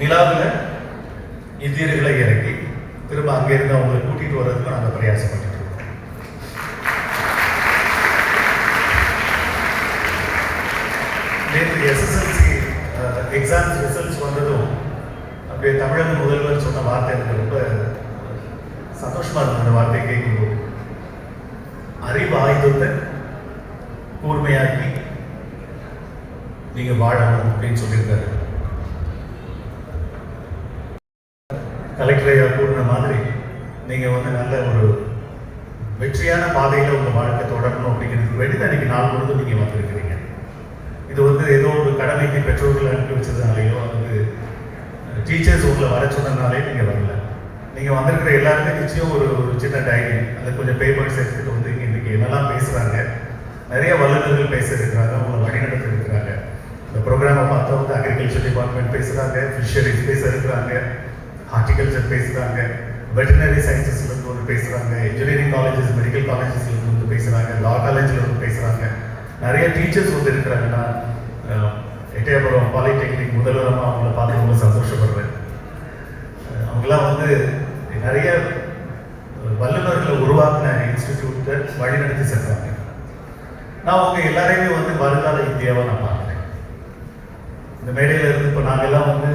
நிலாவில் இந்தியர்களை இறக்கி திரும்ப அங்கிருந்து அவங்களை கூட்டிட்டு வர்றதுக்கு நாங்கள் பிரயாசப்பட்டுட்டு நேற்று எஸ்எஸ்எல்சி எக்ஸாம்ஸ் ரிசல்ட்ஸ் வந்ததும் அப்படியே தமிழக முதல்வர் சொன்ன வார்த்தை எனக்கு ரொம்ப சந்தோஷமா இருக்கும் அந்த வார்த்தையை கேட்கும்போது அறிவு ஆயுதத்தை கூர்மையாக்கி நீங்க வாழணும் அப்படின்னு சொல்லியிருக்காரு. கலெக்டர் ஐயா கூறின மாதிரி நீங்கள் வந்து நல்ல ஒரு வெற்றியான பாதையில் உங்கள் வாழ்க்கை தொடரணும் அப்படிங்கிறதுக்கு வேண்டி தான் இன்றைக்கி நாள் முழுதும் நீங்கள் வந்திருக்கிறீங்க. இது வந்து ஏதோ ஒரு கடமைக்கு பெற்றோர்கள் அனுப்பி வச்சதுனாலையோ வந்து டீச்சர்ஸ் உங்களை வர சொன்னதுனாலே நீங்கள் வரல. நீங்கள் வந்திருக்கிற எல்லாருமே நிச்சயம் ஒரு ஒரு சின்ன டைரி அந்த கொஞ்சம் பேப்பர்ஸ் எடுத்துகிட்டு வந்து இங்கே இன்றைக்கி என்னெல்லாம் பேசுகிறாங்க நிறைய வல்லுநர்கள் பேச இருக்கிறாங்க உங்களை வழிநடத்த இருக்கிறாங்க இந்த ப்ரோக்ராமை பார்த்தா வந்து அக்ரிகல்ச்சர் டிபார்ட்மெண்ட் பேசுகிறாங்க ஃபிஷரிஸ் பேச இருக்கிறாங்க ஹார்டிகல்ச்சர் பேசுகிறாங்க வெட்டினரி சயின்சஸ்லேருந்து வந்து இன்ஜினியரிங் காலேஜஸ் மெடிக்கல் காலேஜஸ்லேருந்து வந்து பேசுகிறாங்க லா காலேஜ்ல வந்து நிறைய டீச்சர்ஸ் வந்து இருக்கிறாங்கன்னா எட்டயபுரம் பாலிடெக்னிக் முதல்வரமாக அவங்கள பார்த்து ரொம்ப சந்தோஷப்படுறேன். அவங்களாம் அவங்கெல்லாம் வந்து நிறைய வல்லுநர்களை உருவாக்கின இன்ஸ்டிடியூட்டை வழிநடத்தி சென்றாங்க. நான் அவங்க எல்லாரையுமே வந்து வருங்கால இந்தியாவை நான் பார்க்குறேன். இந்த மேடையில் இருந்து இப்போ நாங்கள்லாம் வந்து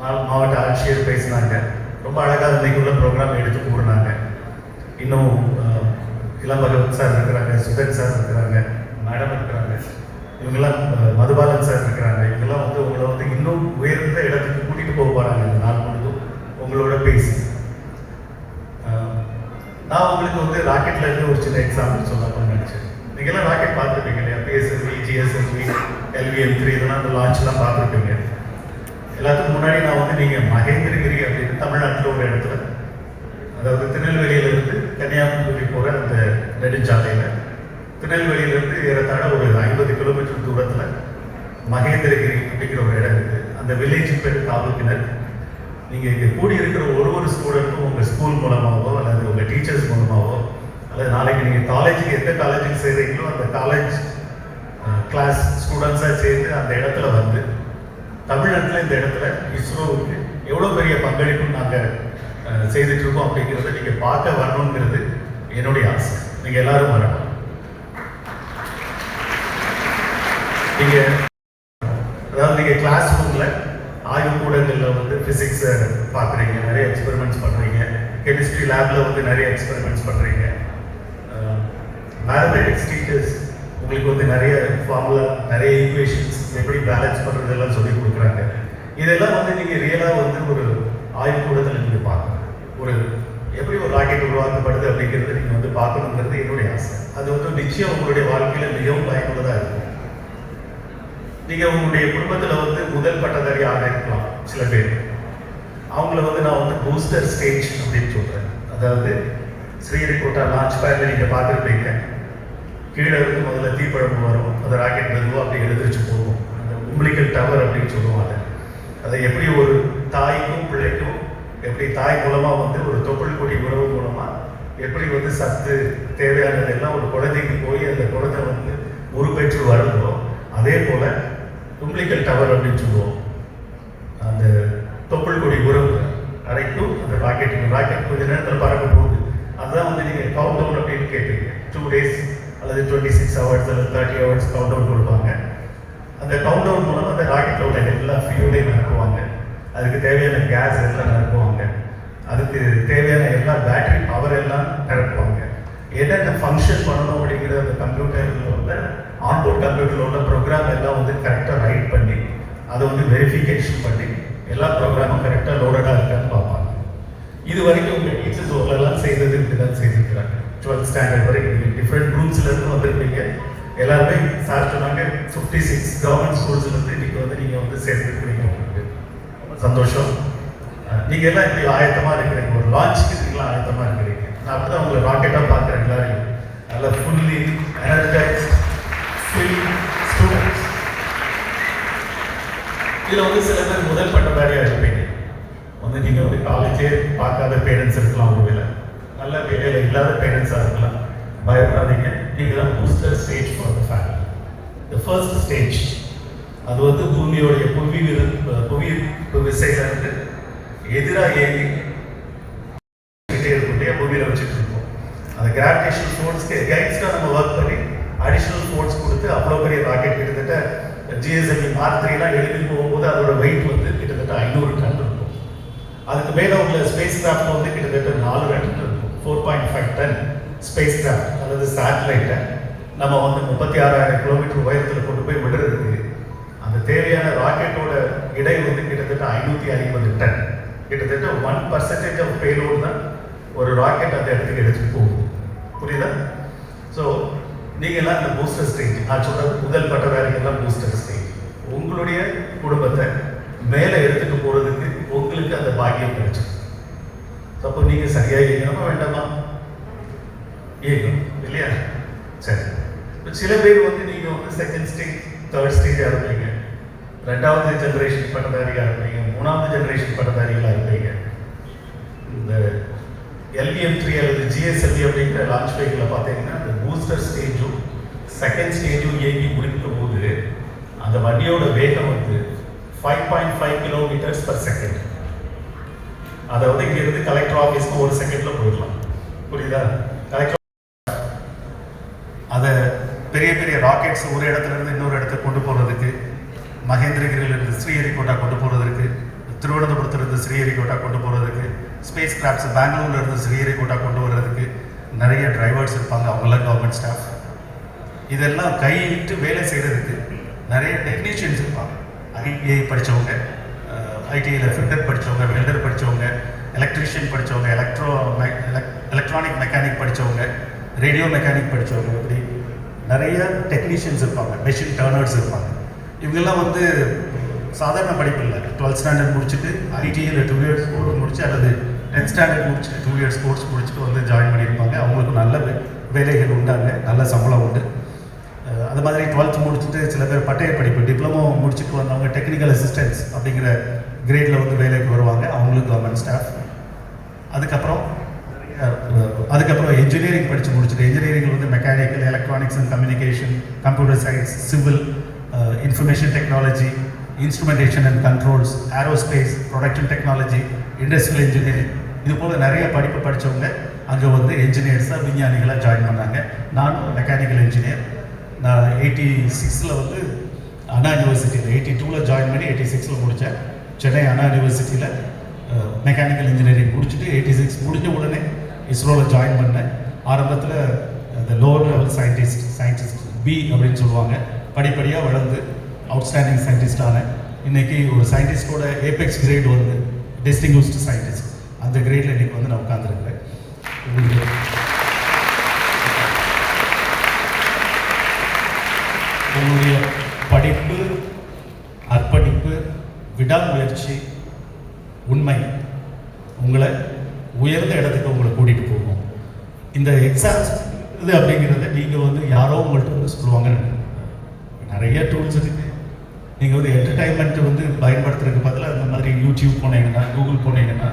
மாவட்ட ஆட்சியர் பேசினாங்க. ரொம்ப அழகாக இன்னைக்கு உள்ள ப்ரோக்ராம் எடுத்து கூறினாங்க. இன்னும் அஹ், இளம் பகவத் சார் இருக்கிறாங்க சுதன் சார் இருக்கிறாங்க மேடம் இருக்கிறாங்க. இவங்கெல்லாம் மதுபாலன் சார் இருக்கிறாங்க. இவங்கெல்லாம் வந்து உங்களை வந்து இன்னும் உயர்ந்த இடத்துக்கு கூட்டிகிட்டு போக போகிறாங்க இந்த நாள் முழுதும் உங்களோட பேசி. நான் உங்களுக்கு வந்து ராக்கெட்ல இருந்து ஒரு சின்ன எக்ஸாம்பிள் சொல்லலாம்னு நினைச்சேன். நீங்கள்லாம் ராக்கெட் பார்த்துருப்பீங்க இல்லையா? பிஎஸ்எல்வி ஜிஎஸ்எல்வி எல்விஎம் த்ரீ இதெல்லாம் அந்த லான்ச்லாம் பார்த்துருப்பீங்க. எல்லாத்துக்கும் முன்னாடி நான் வந்து நீங்கள் மகேந்திரகிரி அப்படின்னு தமிழ்நாட்டில் ஒரு இடத்துல அதாவது திருநெல்வேலியிலிருந்து கன்னியாகுமரி போகிற அந்த நெடுஞ்சாலையில். திருநெல்வேலியிலிருந்து ஏறத்தாழ ஒரு ஐம்பது கிலோமீட்டர் தூரத்தில் மகேந்திரகிரி அப்படிங்கிற ஒரு இடம் இருக்குது அந்த வில்லேஜ் பேர் காவல்கிணர் நீங்கள் இங்கே கூடி இருக்கிற ஒரு ஒரு ஸ்டூடெண்ட்டும் உங்கள் ஸ்கூல் மூலமாகவோ அல்லது உங்கள் டீச்சர்ஸ் மூலமாகவோ அல்லது நாளைக்கு நீங்கள் காலேஜுக்கு எந்த காலேஜுக்கு சேர்றீங்களோ அந்த காலேஜ் கிளாஸ் ஸ்டூடெண்ட்ஸாக சேர்ந்து அந்த இடத்துல வந்து தமிழ்நாட்டில் இந்த இடத்துல இஸ்ரோவுக்கு எவ்வளோ பெரிய பங்களிப்பு நாங்கள் செய்துட்ருக்கோம் அப்படிங்கிறத நீங்கள் பார்க்க வரணுங்கிறது என்னுடைய ஆசை. நீங்கள் எல்லாரும் வரணும். நீங்கள் அதாவது நீங்கள் கிளாஸ் ரூமில் ஆய்வுக்கூடங்களில் வந்து ஃபிசிக்ஸை பார்க்குறீங்க நிறைய எக்ஸ்பெரிமெண்ட்ஸ் பண்ணுறீங்க கெமிஸ்ட்ரி லேபில் வந்து நிறைய எக்ஸ்பெரிமெண்ட்ஸ் பண்ணுறீங்க மேத்தமெட்டிக்ஸ் டீச்சர்ஸ் உங்களுக்கு வந்து நிறைய ஃபார்முலா நிறைய ஈக்குவேஷன்ஸ் எப்படி பேலன்ஸ் பண்ணுறது எல்லாம் சொல்லி கொடுக்குறாங்க. இதெல்லாம் வந்து நீங்கள் ரியலாக வந்து ஒரு ஆய்வுக்கூடத்தில் நீங்கள் பார்க்கணும். ஒரு எப்படி ஒரு ராக்கெட் உருவாக்கப்படுது அப்படிங்கிறத நீங்கள் வந்து பார்க்கணுங்கிறது என்னுடைய ஆசை. அது வந்து நிச்சயம் உங்களுடைய வாழ்க்கையில் மிகவும் பயனுள்ளதாக இருக்கும். நீங்கள் உங்களுடைய குடும்பத்தில் வந்து முதல் பட்டதாரி ஆக இருக்கலாம் சில பேர். அவங்கள வந்து நான் வந்து பூஸ்டர் ஸ்டேஜ் அப்படின்னு சொல்கிறேன் அதாவது ஸ்ரீஹரிகோட்டா லான்ச் பேட்ல நீங்கள் பார்த்துருப்பீங்க. கீழே இருந்து முதல்ல தீப்பழம்பு வரும். அந்த ராக்கெட் மெதுவாக அப்படி எழுதிச்சு போகும். அந்த உம்பிளிக்கல் டவர் அப்படின்னு சொல்லுவாங்க. அதை எப்படி ஒரு தாய்க்கும் பிள்ளைக்கும் எப்படி தாய் மூலமாக வந்து ஒரு தொப்புள் கொடி உறவு மூலமாக எப்படி வந்து சத்து தேவையானது எல்லாம் ஒரு குழந்தைக்கு போய் அந்த குழந்தை வந்து உருப்பெற்று வருதோ அதே போல் உம்பிளிக்கல் டவர் அப்படின்னு சொல்லுவோம். அந்த தொப்புள் கொடி உறவு அரைக்கும் அந்த ராக்கெட் ராக்கெட் கொஞ்ச நேரத்தில் பறக்க போகுது. அதுதான் வந்து நீங்கள் கவுண்ட் டவுன் அப்படின்னு கேட்டீங்க. டூ டேஸ் அல்லது டுவெண்ட்டி சிக்ஸ் ஹவர்ஸ் அல்லது தேர்ட்டி ஹவர்ஸ் கவுண்ட் அவுட் கொடுப்பாங்க. அந்த கவுண்ட் டவுன் மூலம் அந்த ராக்கெட்டில் உள்ள எல்லா ஃபியூலையும் நிரப்புவாங்க. அதுக்கு தேவையான கேஸ் எல்லாம் நிரப்புவாங்க. அதுக்கு தேவையான எல்லா பேட்டரி பவர் எல்லாம் நிரப்புவாங்க. என்னென்ன ஃபங்க்ஷன் பண்ணணும் அப்படிங்கிற அந்த கம்ப்யூட்டரில் உள்ள ஆன்போர்ட் கம்ப்யூட்டரில் உள்ள ப்ரோக்ராம் எல்லாம் வந்து கரெக்டாக ரைட் பண்ணி அதை வந்து வெரிஃபிகேஷன் பண்ணி எல்லா ப்ரோக்ராமும் கரெக்டாக லோடடாக இருக்கான்னு பார்ப்பாங்க. இது வரைக்கும் உங்கள் டீச்சர்ஸ் ஓரளவு செய்தது இப்படிதான் செய்திருக்கிறாங்க. டுவெல்த் ஸ்டாண்டர்ட் வரைக்கும் டிஃப்ரெண்ட் ரூம்ஸ்லேருந்து வந்திருப்பீங்க. எல்லாருமே சார் சொன்னாங்க ஃபிஃப்டி சிக்ஸ் கவர்மெண்ட் ஸ்கூல்ஸ்லேருந்து இன்றைக்கி வந்து நீங்கள் வந்து சேர்ந்துருக்கிறீங்க உங்களுக்கு. ரொம்ப சந்தோஷம் நீங்கள் எல்லாம் இப்படி ஆயத்தமாக இருக்கிறீங்க. ஒரு லான்ச்சுக்கு நீங்களாம் ஆயத்தமாக இருக்கிறீங்க. நான் அப்படிதான் உங்களை ராக்கெட்டாக பார்க்குறேன் எல்லாரையும். நல்லா ஃபுல்லி எனர்ஜைஸ் ஃபில் ஸ்டூடெண்ட்ஸ் இதில் வந்து சில பேர் முதல் பட்டதாரியாக இருப்பீங்க. வந்து நீங்கள் வந்து காலேஜே பார்க்காத பேரண்ட்ஸ் இருக்கலாம் உங்கள் நல்ல வேலையில் இல்லாத பேரண்ட்ஸாக இருக்கலாம். பயப்படாதீங்க நீங்க தான் booster stage for the family the first stage அது வந்து பூமியோடைய புவி விரு- புவி விசையில இருந்து எதிராக ஏறி கிட்டே இருக்கும் இல்லையா வச்சுட்டு இருக்கோம். அந்த கிராவிடேஷன் ஃபோர்ஸ்க்கு எகைன்ஸ்டாக நம்ம ஒர்க் பண்ணி அடிஷ்னல் ஃபோர்ஸ் கொடுத்து அவ்வளோ பெரிய ராக்கெட் கிட்டத்தட்ட ஜிஎஸ்எல்வி மார்க் த்ரீலாம் எழுதி போகும்போது அதோட வெயிட் வந்து கிட்டத்தட்ட ஐநூறு டன் இருக்கும். அதுக்கு மேலே உள்ள ஸ்பேஸ் கிராஃப்ட் வந்து கிட்டத்தட்ட நாலு டன் இருக்கும். Four point five ton. Spacecraft அதாவது சேட்டலைட்டை நம்ம வந்து முப்பத்தி ஆறாயிரம் கிலோமீட்டர் உயரத்தில் கொண்டு போய் விடுறதுக்கு அந்த தேவையான ராக்கெட்டோட இடை வந்து கிட்டத்தட்ட ஐநூற்றி ஐம்பது டன். கிட்டத்தட்ட ஒன் பர்சன்டேஜ் ஆஃப் பேலோடு தான் ஒரு ராக்கெட் அந்த இடத்துக்கு எடுத்துகிட்டு போகும் புரியுதா? ஸோ நீங்கள்லாம் இந்த பூஸ்டர் ஸ்டேஜ் நான் சொல்கிறது முதல் பட்டதாரிகள்லாம் பூஸ்டர் ஸ்டேஜ் உங்களுடைய குடும்பத்தை மேலே எடுத்துகிட்டு போகிறதுக்கு உங்களுக்கு அந்த பாக்கியம் கிடைச்சிருக்கு. அப்போ நீங்கள் சரியாக இருக்கணுமா வேண்டாமா? இயங்கணும் இல்லையா? சரி. இப்போ சில பேர் வந்து நீங்கள் வந்து செகண்ட் ஸ்டேஜ் தேர்ட் ஸ்டேஜ் ஆரம்பிங்க ரெண்டாவது ஜென்ரேஷன் பட்டதாரியாக இருப்பீங்க. மூணாவது ஜென்ரேஷன் பட்டதாரிகளாக இருப்பீங்க. இந்த எல்விஎம் த்ரீ அல்லது ஜிஎஸ்எல்வி அப்படிங்கிற லான்ச் பைக்கில் பார்த்தீங்கன்னா அந்த பூஸ்டர் ஸ்டேஜும் செகண்ட் ஸ்டேஜும் இயங்கி முடிக்கும் போது அந்த வண்டியோட வேகம் வந்து five point five kilometres per second அதை வந்து இங்கேருந்து கலெக்டர் ஆஃபீஸ்க்கு ஒரு செகண்டில் போயிடலாம். புரியுதா? கலெக்டர் பெரிய பெரிய ராக்கெட்ஸ் ஒரு இடத்துல இருந்து இன்னொரு இடத்துக்கு கொண்டு போகிறதுக்கு மகேந்திரகிரியில இருந்து ஸ்ரீஹரிகோட்டா கொண்டு போகிறதுக்கு திருவனந்தபுரத்துல இருந்து ஸ்ரீஹரிகோட்டா கொண்டு போகிறதுக்கு ஸ்பேஸ் கிராஃப்ட்ஸ் பெங்களூர்ல இருந்து ஸ்ரீஹரிகோட்டா கொண்டு வர்றதுக்கு நிறைய டிரைவர்ஸ் இருப்பாங்க அவங்களாம் கவர்மெண்ட் ஸ்டாஃப் இதெல்லாம் கையிட்டு வேலை செய்கிறதுக்கு நிறைய டெக்னீஷியன்ஸ் இருப்பாங்க. ஐடிஐ படித்தவங்க ஐடிஐயில் ஃபில்டர் படித்தவங்க வெல்டர் படித்தவங்க எலக்ட்ரிஷியன் படித்தவங்க எலக்ட்ரோ எலக்ட்ரானிக் மெக்கானிக் படித்தவங்க ரேடியோ மெக்கானிக் படித்தவங்க இப்படி நிறைய டெக்னீஷியன்ஸ் இருப்பாங்க மெஷின் டேர்னர்ஸ் இருப்பாங்க. இவங்கெல்லாம் வந்து சாதாரண படிப்பு இல்லை. டுவெல்த் ஸ்டாண்டர்ட் முடிச்சுட்டு ஐடிஐயில் டூ இயர்ஸ் கோர்ஸ் முடிச்சு அல்லது டென்த் ஸ்டாண்டர்ட் முடிச்சுட்டு டூ இயர்ஸ் கோர்ஸ் முடிச்சுட்டு வந்து ஜாயின் பண்ணியிருப்பாங்க. அவங்களுக்கு நல்ல வேலைகள் உண்டாங்க நல்ல சம்பளம் உண்டு. அது மாதிரி டுவெல்த் முடிச்சுட்டு சில பேர் பட்டய படிப்பு டிப்ளமோ முடிச்சுட்டு வந்தவங்க டெக்னிக்கல் அசிஸ்டன்ஸ் அப்படிங்கிற கிரேடில் வந்து வேலைக்கு வருவாங்க. அவங்களுக்கு கவர்மெண்ட் ஸ்டாஃப் அதுக்கப்புறம் அதுக்கப்புறம் இன்ஜினியரிங் படித்து முடிச்சுட்டு இன்ஜினியரிங் வந்து mechanical electronics and communication computer science civil information technology instrumentation and controls aerospace production technology industrial engineering இது போல் நிறைய படிப்பு படித்தவங்க அங்கே வந்து என்ஜினியர்ஸாக விஞ்ஞானிகளாக ஜாயின் பண்ணாங்க. நானும் மெக்கானிக்கல் இன்ஜினியர் நான் எயிட்டி சிக்ஸில் வந்து அண்ணா யூனிவர்சிட்டியில் எயிட்டி டூவில் ஜாயின் பண்ணி எயிட்டி சிக்ஸில் முடித்தேன் சென்னை அண்ணா யூனிவர்சிட்டியில் மெக்கானிக்கல் இன்ஜினியரிங் முடிச்சுட்டு எயிட்டி சிக்ஸ் முடிஞ்ச உடனே இஸ்ரோவில் ஜாயின் பண்ணேன். ஆரம்பத்தில் இந்த lower level scientist scientist B அப்படின்னு சொல்லுவாங்க. படிப்படியாக வளர்ந்து அவுட்ஸ்டாண்டிங் சயின்டிஸ்ட் ஆனேன். இன்னைக்கு ஒரு சயின்டிஸ்டோட ஏபெக்ஸ் கிரேட் வந்து டிஸ்டிங்யூஸ்டு சயின்டிஸ்ட் அந்த கிரேடில் இன்றைக்கி வந்து நான் உட்காந்துருக்கிறேன் உங்களுடைய படிப்பு அர்ப்பணிப்பு விடாமுயற்சி உண்மை உங்களை உயர்ந்த இடத்துக்கு உங்களை கூட்டிகிட்டு போகும். இந்த எக்ஸாம்ஸ் இது அப்படிங்கிறத நீங்கள் வந்து யாரோ உங்கள்கிட்ட வந்து சொல்லுவாங்கன்னு நிறைய டூல்ஸ் இருக்குது நீங்கள் வந்து என்டர்டைன்மெண்ட் வந்து பயன்படுத்துறதுக்கு பதிலாக இந்த மாதிரி யூடியூப் போனீங்கன்னா கூகுள் போனீங்கன்னா